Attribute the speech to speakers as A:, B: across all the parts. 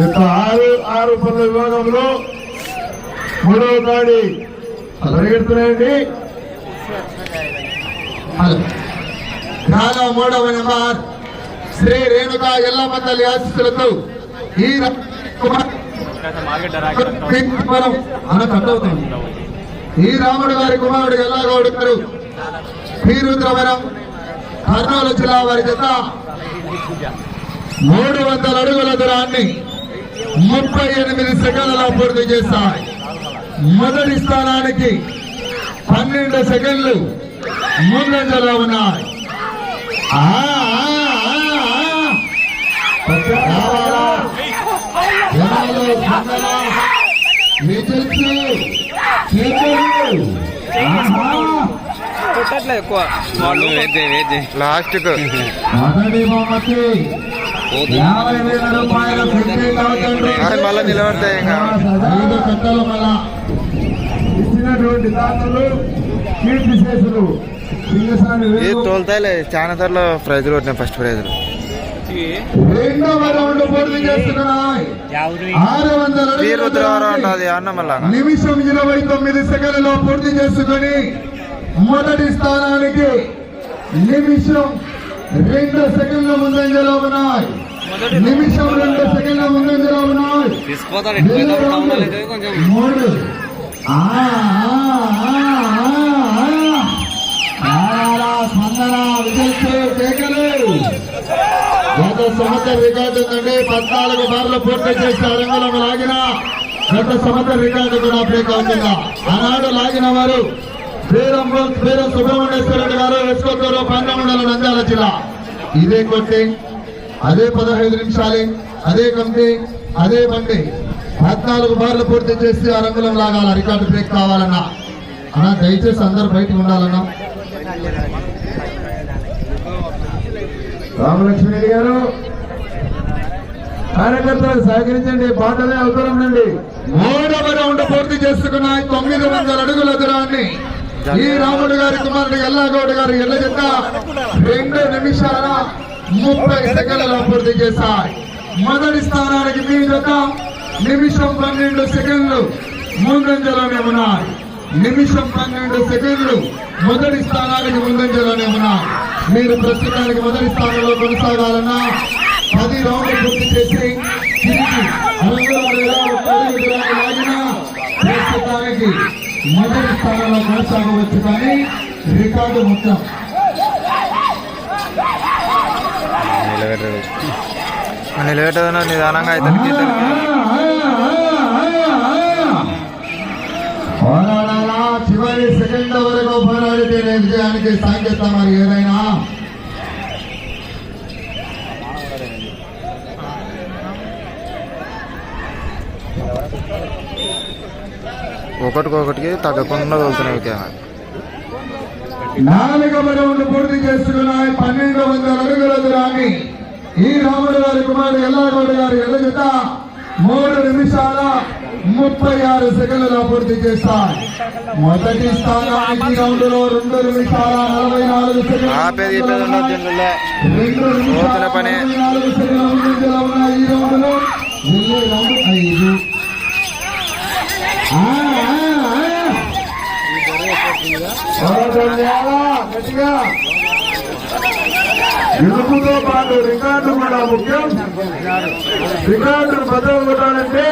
A: యొక్క ఆరు ఆరు పనుల విభాగంలో మూడవ కాడి పరిగెడుతున్నాయండి. కాగా మూడవ నెంబర్. శ్రీ రేణుకా ఎల్లమ్మ తల్లి ఆశీస్సులతో ఈ ఈ రాముడు గారి కుమారుడు ఎల్లాగౌడు గారు శ్రీరుద్రవరం కర్నూలు జిల్లా వారి చేత మూడు వందల అడుగుల దూరాన్ని ముప్పై ఎనిమిది సెకండ్లలో పూర్తి చేస్తాయి. మొదటి స్థానానికి పన్నెండు సెకండ్లు ముందంజలో ఉన్నాయి. ఆ, అవుతుంది.
B: అది మళ్ళా నిలబడతాయి ఇంకా.
A: ఇచ్చినటువంటి దాతలు కీర్తి
B: తోలుతాయిలే చాలా సార్లు ప్రైజ్లు కొట్టినాయి ఫస్ట్ ప్రైజ్లు
A: నిమిషం ఇరవై తొమ్మిది సెకండ్లలో పూర్తి చేసుకుని మొదటి స్థానానికి నిమిషం రెండు సెకండ్ల ముందంజలో ఉన్నాయి. నిమిషం రెండు సెకండ్ల ముందంజలో ఉన్నాయి. మూడు. ఆ, ఆ, ఆ, ఆ, ఆ. సంవత్సర రికార్డు ఉందండి పద్నాలుగు బార్లు పూర్తి చేసి అరంగులను లాగిన గత సంవత్సర రికార్డు కూడా బ్రేక్ అవుతుంది. ఆనాడు లాగిన వారు వీరం వీరం సుబ్రహ్మణ్యేశ్వర రెడ్డి గారు వేసుకోకూరు పంచమండలం నంద్యాల జిల్లా. ఇదే కొట్టి అదే పదహైదు నిమిషాలే అదే కమిటీ అదే బండి. పద్నాలుగు బార్లు పూర్తి చేసి ఆ రంగులం లాగాల. రికార్డు బ్రేక్ కావాలన్నా. అన్నా దయచేసి అందరు బయటకు ఉండాలన్నా. రామలక్ష్మిరెడ్డి గారు కార్యకర్తలకు సహకరించండి పాటలే అవసరం నుండి. మూడవ రౌండ్ పూర్తి చేసుకున్నాయి తొమ్మిది వందల అడుగుల దూరాన్ని ఈ రాముడు గారి కుమారుడు ఎల్లాగౌడ్ గారు ఎల్ల చెత్త రెండు నిమిషాల ముప్పై సెకండ్లలో పూర్తి చేశాయి. మొదటి స్థానానికి మీ జత నిమిషం పన్నెండు సెకండ్లు ముందంజలోనే ఉన్నాయి. నిమిషం పన్నెండు సెకండ్లు మొదటి స్థానానికి ముందంజలోనే ఉన్నాయి. మీరు ప్రస్తుతానికి మొదటి స్థానంలో కొనసాగాలన్నా పది రౌండ్లు పూర్తి చేసి తిరిగి ప్రస్తుతానికి మొదటి స్థానంలో కొనసాగవచ్చు కానీ రికార్డు మొత్తం.
B: నిలబెట్టదు నిలబెట్టదు నిదానంగా అయితే
A: పోరాడాలా? చివరి సెకండ్ వరకు పోరాడితేనే విజయానికి సాంకేతం మరి ఏదైనా.
B: ఒకటికొకటికి తగ్గకుండా
A: నాలుగవ రౌండ్ పూర్తి చేసుకున్నాయి. పన్నెండు వందల అడుగుల దూరాన్ని ఈ రాముడు గారి కుమారుడు ఎల్లాగౌడ గారి జత మూడు నిమిషాల ముప్పై ఆరు సెకండ్లలో పూర్తి చేస్తాయి. మొదటి స్థానానికి రౌండ్ నిమిషాల నలభై నాలుగు
B: ఆపేది
A: సెకండ్లు
B: చెప్పేది ఉండదు దీనిలో
A: రెండు నిమిషాల
B: కోతుల పని.
A: నలభై నాలుగు సెకండ్ల ముందంజలో ఉన్న ఈ రౌండ్లో వెళ్ళే రౌండ్ ఐదు ఆ, ఆ, ఆ. పోరాటం చేయాలా? గట్టిగా గెలుపుతో పాటు రికార్డు కూడా ముఖ్యం. రికార్డు బదులు కొట్టాలంటే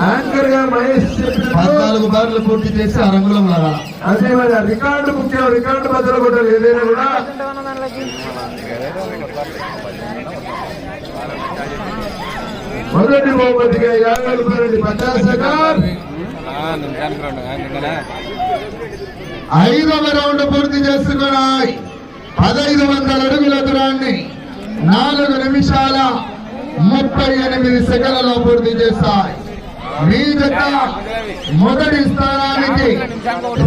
A: యాంకర్గా మహేష్ పద్నాలుగు బార్లు పూర్తి చేసి ఆ రంగులం లాగా అదే మరి రికార్డు ముఖ్యం రికార్డు బదులు కొట్టాలి ఏదైనా కూడా. మొదటి బహుమతిగా యాభై రూపాయలు పచాసగార్ ఐదవ రౌండ్ పూర్తి చేసుకున్నాయి పదహైదు వందల అడుగుల దూరాన్ని నాలుగు నిమిషాల ముప్పై ఎనిమిది సెకండ్లలో పూర్తి చేస్తాయి. మీ జత మొదటి స్థానానికి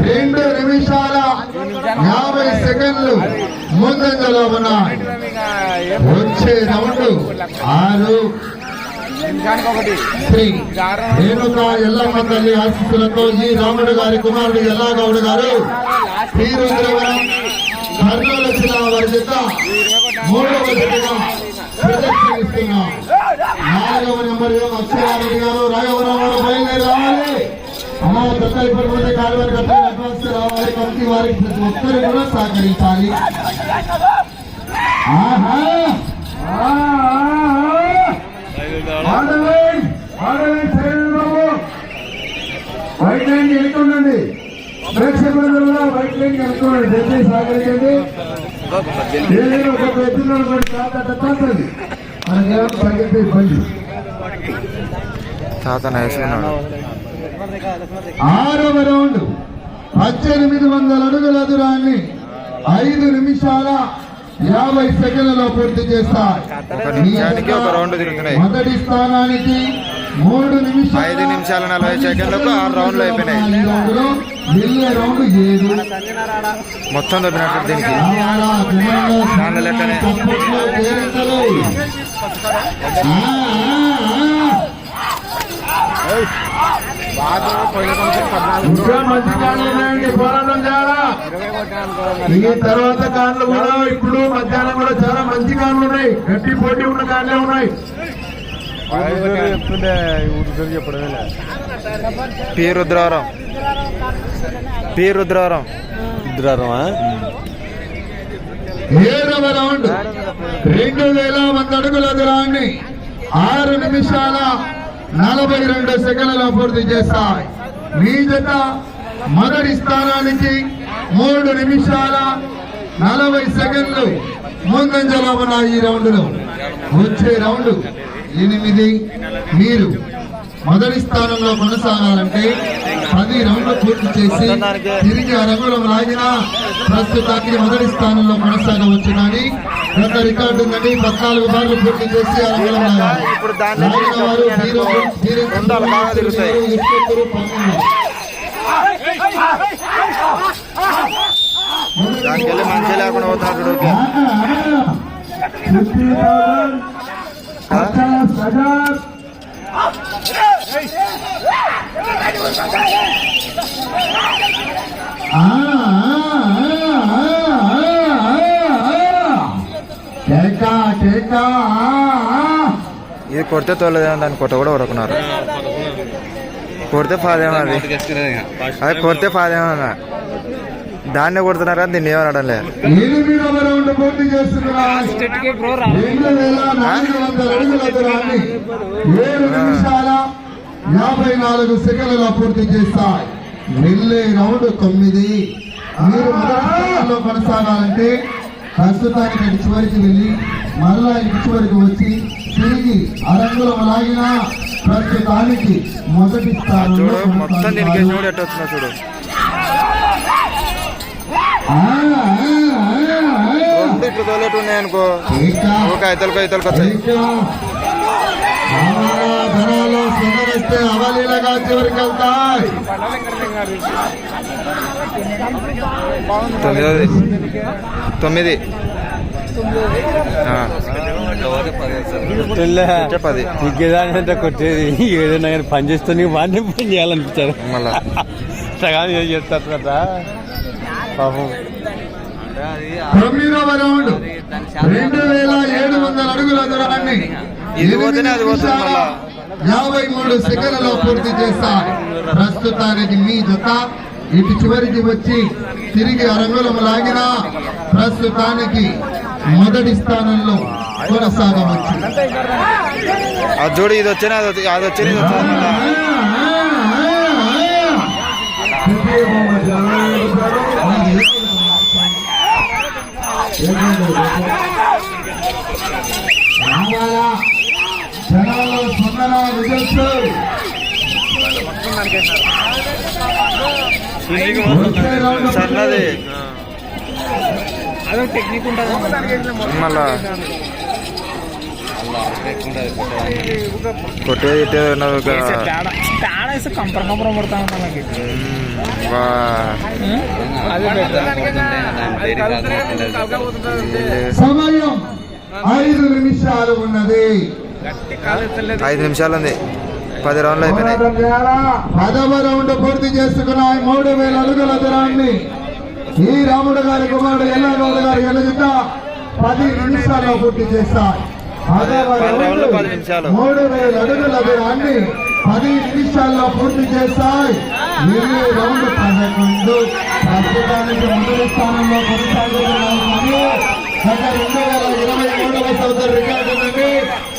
A: రెండు నిమిషాల యాభై సెకండ్లు ముందంజలో ఉన్నాయి. వచ్చే రౌండ్ ఆరు రేణుక ఎల్లమ్మ తల్లి ఆశీస్సులతో ఈ రాముడు గారి కుమారుడు ఎల్లాగౌడు గారు శ్రీరుద్రవరం కర్నూలు జిల్లా వారి చేత మూడవ ప్రదర్శనిస్తున్నాం నాలుగవ అక్షరారెడ్డి గారు రాఘవరావు బయలుదేరి రావాలి. ఇప్పుడు అడ్వాన్స్ రావాలి. కమిటీ ప్రతి ఒక్కరు కూడా సహకరించాలి. ఆహా! బాబు. వైట్ లైన్ వెళ్తుండండి. ప్రేక్షకులందరూ కూడా వైట్ లైన్ వెళ్తుండండి దయచేసి సహకరించండి ఏదైనా ఒక వ్యక్తిలో ఇబ్బంది ఆరవ రౌండ్. పద్దెనిమిది వందల అడుగుల దూరాన్ని ఐదు నిమిషాల యాభై సెకండ్లలో పూర్తి చేస్తారు
B: ఒక నిమిషానికి ఒక రౌండ్ తిరుగుతున్నాయి.
A: మొదటి స్థానానికి మూడు నిమిషాల
B: ఐదు నిమిషాల నలభై సెకండ్లకు ఆరు రౌండ్లు అయిపోయినాయి. మొత్తం దీనికి. దాని లెక్కనే.
A: పోరాటం చాలా ఈ తర్వాత కార్లు కూడా ఇప్పుడు మధ్యాహ్నం కూడా చాలా మంచి కార్లు ఉన్నాయి. గట్టి పోటీ ఉన్న కార్లే ఉన్నాయి.
B: పి రుద్రవరం పి రుద్రవరం
A: ఏడవ రౌండ్. రెండు వేల వంద అడుగుల దూరాన్ని ఆరు నిమిషాల నలభై రెండు సెకండ్లలో పూర్తి చేస్తాయి. మీ జత మొదటి స్థానానికి మూడు నిమిషాల నలభై సెకండ్లు ముందంజలో ఉన్న ఈ రౌండ్లో వచ్చే రౌండ్ ఎనిమిది మీరు మొదటి స్థానంలో కొనసాగాలంటే పది రౌండ్లు పూర్తి చేసి తిరిగి ఆ రంగులో లాగిన ప్రస్తుతానికి మొదటి స్థానంలో కొనసాగవచ్చు కానీ గత రికార్డు ఉందండి పద్నాలుగు బార్లు పూర్తి చేసి ఆ రంగులో లాగాలి.
B: ఇప్పుడు దాన్ని
A: లాగిన వారు వీరు- వీరు-
B: రెండాలు బాగా తిరుగుతాయి.
A: ఇరువురు పన్నెండు.
B: దానికి వెళ్ళి మంచి లేకుండా పోతున్నాడు చూడు.
A: ఫిఫ్టీ థౌసండ్ పచాస్ హజార్ ఆ, ఆ, ఆ, ఆ, ఆ. కేకా కేకా ఆ, ఆ.
B: ఇది కొడితే తోలేదేమో దాన్ని కొట్ట కూడా కొడుకున్నారు కొడితే ఫాదేమో అది అది కొడితే ఫాదేమో అన్న. దాన్నే కొడుతున్నారు? దీన్ని ఏమనడం లేదు.
A: యాభై నాలుగు సెకండ్లలో పూర్తి చేస్తాయి వెళ్ళే రౌండ్ తొమ్మిది. మీరు కొనసాగాలంటే ప్రస్తుతానికి అటు చివరికి వెళ్ళి మరలా ఇటు చివరికి వచ్చి తిరిగి అరంగులం లాగిన ప్రస్తుతానికి మొదటి స్థానంలో
B: చూడు మొత్తం దీనికి
A: కొనసాగుతారు.
B: చూడు. రెండు ఇట్లు తోలేటు ఉన్నాయి అనుకో
A: ఇంకా
B: ఒక ఇతలకు ఇతలకు
A: అవలీలగా చివరికి వెళ్తాయి
B: తొమ్మిదోది తొమ్మిది. వచ్చే పది.
C: ఇంకేదానికంటే కొట్టేది. ఏదైనా కానీ పని చేస్తే నీకు వాడిని పని చేయాలనిపించారు
B: మళ్ళా.
C: సగాన్ని ఏం చేస్తారు కదా? పాపం.
A: తొమ్మిదవ రౌండ్. రెండు వేల ఏడు వందల అడుగుల దూరాన్ని. యాభై మూడు సెకండ్లలో పూర్తి చేస్తాయి ప్రస్తుతానికి మీ జత ఇటు చివరికి వచ్చి తిరిగి అరంగులం లాగిన ప్రస్తుతానికి మొదటి స్థానంలో కొనసాగవచ్చు.
B: చూడు ఇది వచ్చినా? అది వచ్చింది
A: స్పందన రౌండ్
B: సన్నది.
C: అదొక టెక్నిక్ ఉంటుంది.
B: మళ్ళా. కొట్టేది ఇట్టేది ఉన్నది ఒక
C: తేడా తేడా వేస్తే కంపర కంపరం పడతా
A: సమయం ఐదు నిమిషాలు ఉన్నది.
B: ఐదు నిమిషాలు ఉంది పది రౌండ్లు అయిపోయినాయి?
A: పదవ రౌండ్ పూర్తి చేసుకున్న మూడు వేల అడుగుల దూరాన్ని ఈ రాముడు గారి కుమారుడు ఎల్లగౌడ గారి ఎల్లజిత పది నిమిషాల్లో పూర్తి పదవ
B: పది నిమిషాలు.
A: మూడు వేల అడుగుల దూరాన్ని పది నిమిషాల్లో పూర్తి చేస్తాయి. ఇరవై రౌండ్ పదకొండు. ప్రస్తుతానికి మొదటి స్థానంలో కొనసాగుతున్నాయి కానీ గత రెండు వేల ఇరవై మూడవ సంవత్సరం రికార్డు నుండి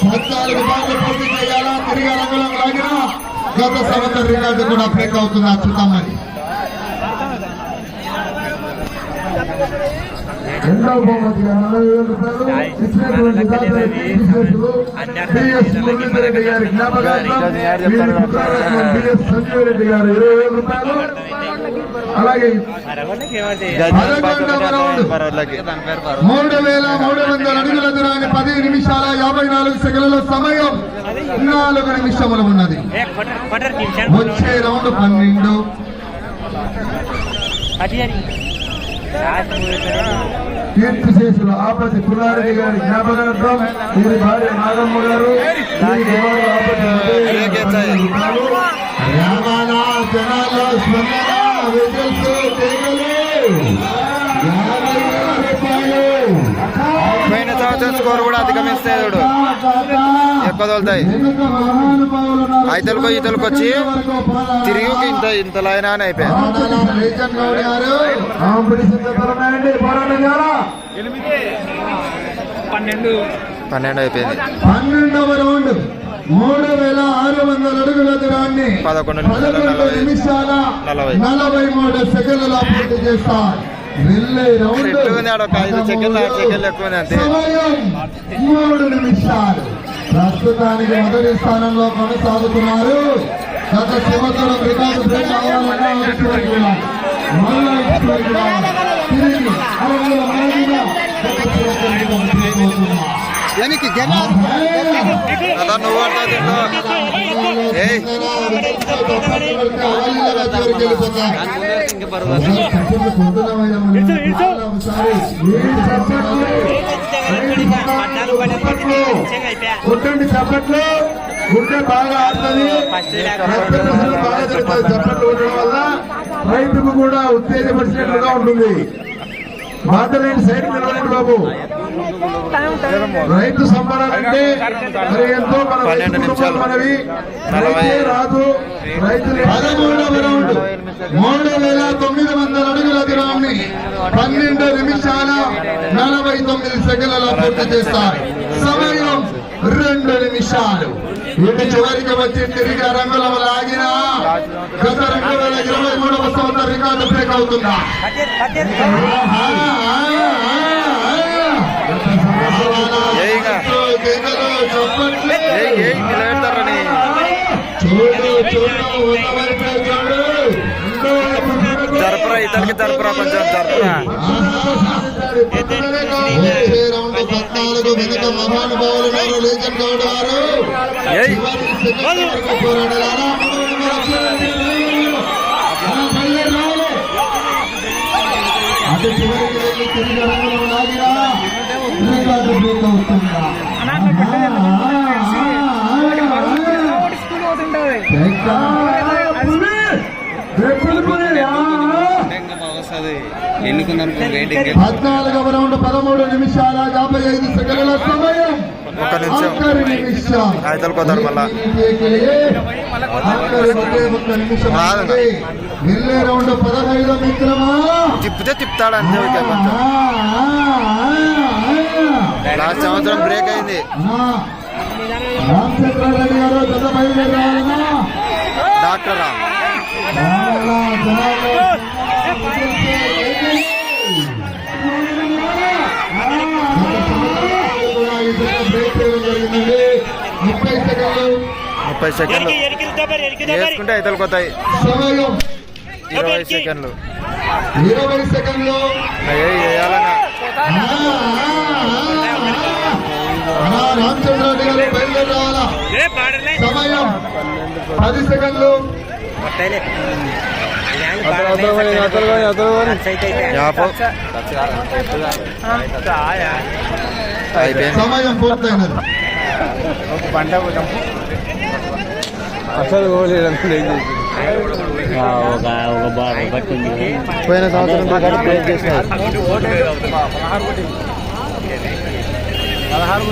A: పద్నాలుగు బాగా పూర్తి చేయాలా? తిరిగి లాగినా గత సంవత్సరం రికార్డు కూడా బ్రేక్ అవుతుంది అచ్యుతమ్మని రెండవ బహుమతిగా నలభై వేల రూపాయలు ఇచ్చినటువంటి బిఎస్ మురళీధరెడ్డి గారి జ్ఞాపకార్థం వీరి పుత్రరత్నం బిఎస్ సంజీవ్ రెడ్డి గారు ఇరవై వేల రూపాయలు అలాగే మూడు వేల మూడు వందల అడుగుల దూరాన్ని పది నిమిషాల యాభై నాలుగు సెకండ్ల సమయం నాలుగు నిమిషములు ఉన్నది వచ్చే రౌండ్ పన్నెండు కీర్తి శేషులు ఆపతి పుల్లారెడ్డి గారి జ్ఞాపకార్థం వీరి భార్య నాగమ్మ గారు.
B: పోయిన సంవత్సరం స్కోర్ కూడా అధిగమిస్తే చూడు
A: ఉన్నారు.
B: ఐతలకు ఈతలకు వచ్చి తిరిగి ఇంత ఇంత లైన్ అని అయిపోయాయి
A: చేయాలా?
B: పన్నెండు అయిపోయింది
A: పన్నెండవ రౌండ్ మూడు వేల ఆరు వందల అడుగుల దూరాన్ని
B: పదకొండు నిమిషాల నలభై.
A: మూడు సెకండ్ల పూర్తి చేస్తారు రౌండ్
B: సెకండ్లు, ఆరు సెకండ్లు ఎక్కువ
A: మూడు నిమిషాలు ప్రస్తుతానికి మొదటి స్థానంలో కొనసాగుతున్నారు గత సంవత్సరం రికార్డు బ్రేక్ అవ్వాలన్నా
B: నువ్వు.
A: కొట్టండి చప్పట్లు గుండె బాగా ఆడుతుంది. బాగా జరుగుతుంది. చప్పట్లు ఉండడం వల్ల రైతుకు కూడా ఉత్తేజపరిచినట్లుగా ఉంటుంది. మాటలేని సైడ్ నిలవండి బాబు. రైతు సంబరాలంటే మరి ఎంతో మన మనవి. రైతే రాదు రైతులు పదమూడవ రౌండ్. మూడు వేల తొమ్మిది వందల అడుగుల దూరాన్ని పన్నెండు తొమ్మిది సెకండ్లలో పూర్తి చేస్తారు సమయం రెండు నిమిషాలు ఇది చివరికి వచ్చి తిరిగి రంగుల లాగిన గత రెండు వేల ఇరవై మూడవ సంవత్సరం రికార్డు బ్రేక్ అవుతుందా చూడు చూడు చూడు
B: జరపరా ఇతనికి జరపరా
A: ఉన్నారు లేజెండ్ గౌడ్ గారు
B: ఏయ్.
A: చివరి సెకండ్ వరకు పోరాడారా? ఆ, మళ్ళీ రావాలి. అటు చివరికి వెళ్ళి తిరిగి రంగులో లాగిరా రికార్డు బ్రేక్ అవుతుందా
C: ఎన్నుకున్నాను వెయిటింగ్
A: పద్నాలుగవ రౌండ్ పదమూడు నిమిషాల యాభై ఐదు సెకండ్ల సమయం.
B: ఒక్క నిమిషం. మళ్ళా.
A: రౌండ్ పదహైదు మిత్రమా
B: తిప్పితే తిప్పుతాడు అంతే లాస్ట్ సంవత్సరం బ్రేక్ అయింది.
A: రామచంద్ర రెడ్డి గారు జత బయలుదేరాలన్నా
B: డాక్టరా.
A: ముప్పై సెకండ్లు.
B: వేసుకుంటే పోతాయి
A: సమయం.
B: ఇరవై సెకండ్లు.
A: ఇరవై సెకండ్లు.
B: వేయాలన్నా.
A: రెడ్డి గారు బయలుదేరి రావాలా? సమయం. పది సెకండ్లు. సమయం పూర్తయినది.
C: అసలు బాగా పట్టింది
B: పోయిన సంవత్సరం రికార్డు బ్రేక్ చేసినారు.
C: పదహారు